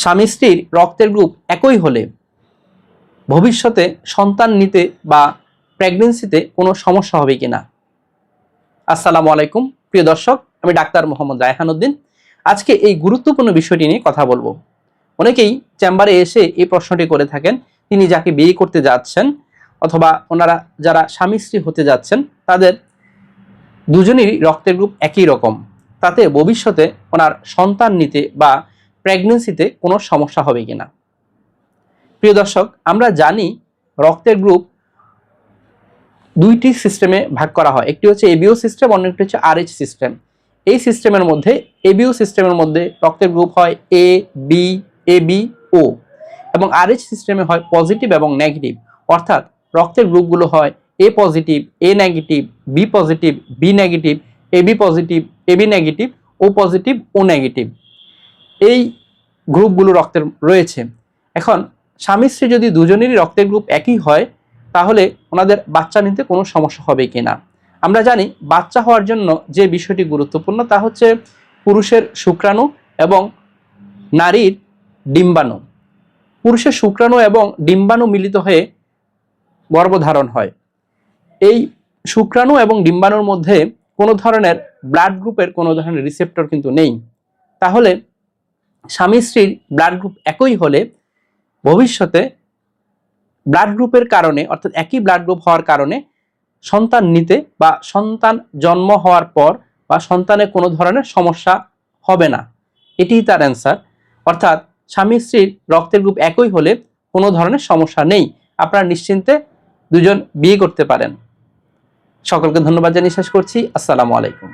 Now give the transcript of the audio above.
স্বামী স্ত্রীর রক্তের গ্রুপ একই হলে ভবিষ্যতে সন্তান নিতে বা প্রেগনেন্সিতে কোনো সমস্যা হবে কিনা? আসসালামু আলাইকুম। প্রিয় দর্শক, আমি ডাক্তার মোহাম্মদ রায়হান উদ্দিন। আজকে এই গুরুত্বপূর্ণ বিষয়টি নিয়ে কথা বলব। অনেকেই চেম্বারে এসে এই প্রশ্নটি করে থাকেন, তিনি যাকে বিয়ে করতে যাচ্ছেন অথবা ওনারা যারা স্বামী স্ত্রী হতে যাচ্ছেন, তাদের দুজনেরই রক্তের গ্রুপ একই রকম। তাতে ভবিষ্যতে ওনার সন্তান নিতে বা প্রেগনেন্সিতে কোনো সমস্যা হবে কি না প্রিয় দর্শক, আমরা জানি রক্তের গ্রুপ দুইটি সিস্টেমে ভাগ করা হয়। একটি হচ্ছে এবিও সিস্টেম অন্য একটি হচ্ছে আরএইচ সিস্টেম এই সিস্টেমের মধ্যে এবিও সিস্টেমের মধ্যে রক্তের গ্রুপ হয় এ বি এ বি ও এবং আরএইচ সিস্টেমে হয় পজিটিভ এবং নেগেটিভ অর্থাৎ রক্তের গ্রুপগুলো হয় A positive A negative B positive B negative AB positive A B negative O positive O negative এই গ্রুপগুলো রক্তের রয়েছে। এখন স্বামী স্ত্রী যদি দুজনেরই রক্তের গ্রুপ একই হয়, তাহলে ওনাদের বাচ্চা নিতে কোনো সমস্যা হবে কিনা আমরা জানি বাচ্চা হওয়ার জন্য যে বিষয়টি গুরুত্বপূর্ণ তা হচ্ছে পুরুষের শুক্রাণু এবং নারীর ডিম্বাণু। পুরুষের শুক্রাণু এবং ডিম্বাণু মিলিত হয়ে গর্ভধারণ হয়। এই শুক্রাণু এবং ডিম্বাণুর মধ্যে কোনো ধরনের ব্লাড গ্রুপের কোনো ধরনের রিসেপ্টর কিন্তু নেই। তাহলে স্বামী স্ত্রীর ব্লাড গ্রুপ একই হলে ভবিষ্যতে ব্লাড গ্রুপের কারণে, অর্থাৎ একই ব্লাড গ্রুপ হওয়ার কারণে সন্তান নিতে বা সন্তান জন্ম হওয়ার পর বা সন্তানের কোনো ধরনের সমস্যা হবে না। এটিই তার অ্যান্সার অর্থাৎ স্বামী স্ত্রীর রক্তের গ্রুপ একই হলে কোনো ধরনের সমস্যা নেই। আপনারা নিশ্চিন্তে দুজন বিয়ে করতে পারেন। সকলকে ধন্যবাদ জানিয়ে শেষ করছি। আসসালামু আলাইকুম।